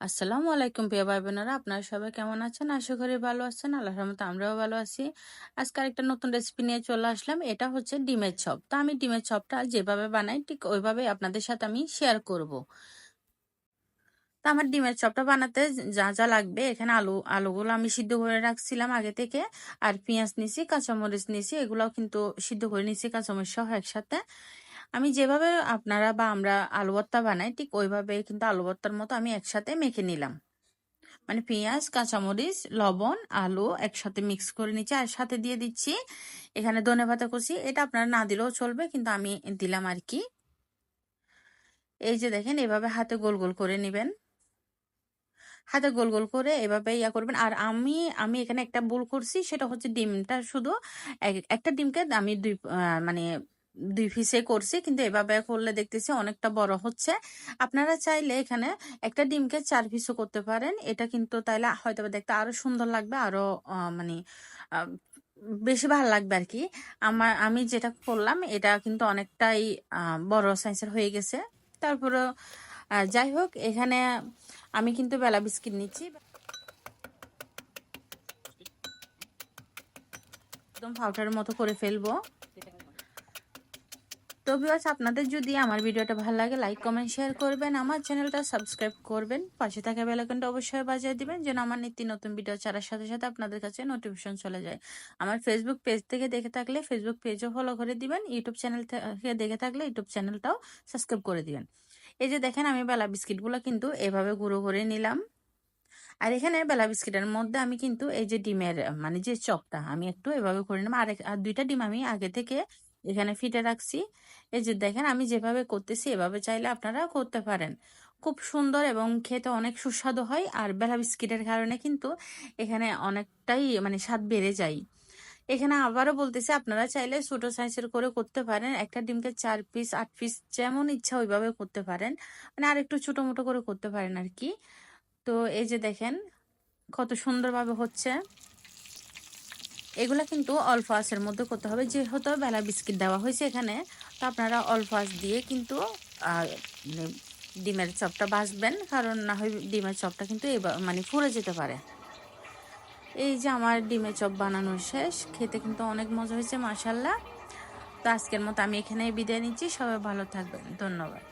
আসসালামু আলাইকুম প্রিয় ভাই বোনেরা আপনারা সবাই কেমন আছেন? আশা করি ভালো আছেন। আল্লাহর রহমতে আমরাও ভালো আছি। আজকে আরেকটা নতুন রেসিপি নিয়ে চলে আসলাম। এটা হচ্ছে ডিমের ছপ তো আমি ডিমের ছপটা যেভাবে বানাই, ঠিক ওইভাবে আপনাদের সাথে আমি শেয়ার করব। তো আমার ডিমের চপটা বানাতে যা যা লাগবে, এখানে আলু, আলুগুলো আমি সিদ্ধ করে রাখছিলাম আগে থেকে, আর পেঁয়াজ নিছি কাঁচামরিচ নিছি এগুলোও কিন্তু সিদ্ধ করে নিছি কাঁচামরিচ সহ একসাথে। আমি যেভাবে আপনারা বা আমরা আলু ভর্তা বানাই, ঠিক ওইভাবে কিন্তু আলু ভর্তার মতো আমি একসাথে মেখে নিলাম। মানে পেঁয়াজ, কাঁচামরিচ, লবণ, আলু একসাথে মিক্স করে নিচ্ছি আর সাথে দিয়ে দিচ্ছি এখানে ধনে পাতা কুচি। এটা আপনারা না দিলেও চলবে, কিন্তু আমি দিলাম আর কি। এই যে দেখেন, এভাবে হাতে গোল গোল করে নেবেন। হাতে গোল গোল করে এভাবে ইয়া করবেন। আর আমি আমি এখানে একটা ভুল করছি, সেটা হচ্ছে ডিমটা শুধু একটা ডিমকে আমি দুই মানে দুই পিসে করছি, কিন্তু এভাবে করলে দেখতেছি অনেকটা বড় হচ্ছে। আপনারা চাইলে এখানে একটা ডিমকে চার পিসও করতে পারেন। এটা কিন্তু তাইলে হয়তো দেখতে আরও সুন্দর লাগবে, আরও মানে বেশি ভালো লাগবে আর কি আমার, আমি যেটা করলাম, এটা কিন্তু অনেকটাই বড় সাইজের হয়ে গেছে। তারপরে যাই হোক, এখানে আমি কিন্তু বেলা বিস্কিট নিচ্ছি। একদম পাউডারের মতো করে ফেলব। তো ভিউয়ার্স আপনাদের যদি আমার ভিডিওটা ভালো লাগে লাইক কমেন্ট শেয়ার করবেন। আমার চ্যানেলটা সাবস্ক্রাইব করবেন। পাশে থাকা বেলাইকনটা অবশ্যই বাজিয়ে দিবেন, যেন আমার নিত্য নতুন ভিডিও ছাড়ার সাথে সাথে আপনাদের কাছে নোটিফিকেশন চলে যায়। আমার ফেসবুক পেজ থেকে দেখে থাকলে ফেসবুক পেজও ফলো করে দিবেন। ইউটিউব চ্যানেল থেকে দেখে থাকলে ইউটিউব চ্যানেলটাও সাবস্ক্রাইব করে দিবেন। এই যে দেখেন আমি বেলা বিস্কিটগুলো কিন্তু এভাবে গুঁড়ো করে নিলাম। আর এখানে বেলা বিস্কিটের মধ্যে আমি কিন্তু এই যে ডিমের মানে যে চপটা আমি একটু এভাবে করে নিলাম। আর দুইটা ডিম আমি আগে থেকে এখানে ফিটে রাখছি। এই যে দেখেন আমি যেভাবে করতেছি এভাবে চাইলে আপনারা করতে পারেন। খুব সুন্দর এবং খেতে অনেক সুস্বাদু হয়। আর বেলা বিস্কিটের কারণে কিন্তু এখানে অনেকটাই মানে স্বাদ বেড়ে যায়। এখানে আবারও বলতেছি, আপনারা চাইলে ছোট সাইজের করে করতে পারেন। একটা ডিমকে চার পিস আট পিস যেমন ইচ্ছা ওইভাবে করতে পারেন। মানে আর একটু ছোট মোটো করে করতে পারেন আর কি তো এই যে দেখেন, কত সুন্দরভাবে হচ্ছে। এগুলা কিন্তু অল্প মধ্যে করতে হবে। যেহেতু বেলা বিস্কিট দেওয়া হয়েছে এখানে, তো আপনারা অল্প দিয়ে কিন্তু মানে ডিমের চপটা বাঁচবেন। কারণ না হয় ডিমের চপটা কিন্তু এবার মানে ফুরে যেতে পারে। এই যে আমার ডিমের চপ বানানো শেষ, খেতে কিন্তু অনেক মজা হয়েছে মাসাল্লাহ তো আজকের মতো আমি এখানে বিদায় নিচ্ছি, সবাই ভালো থাকবেন, ধন্যবাদ।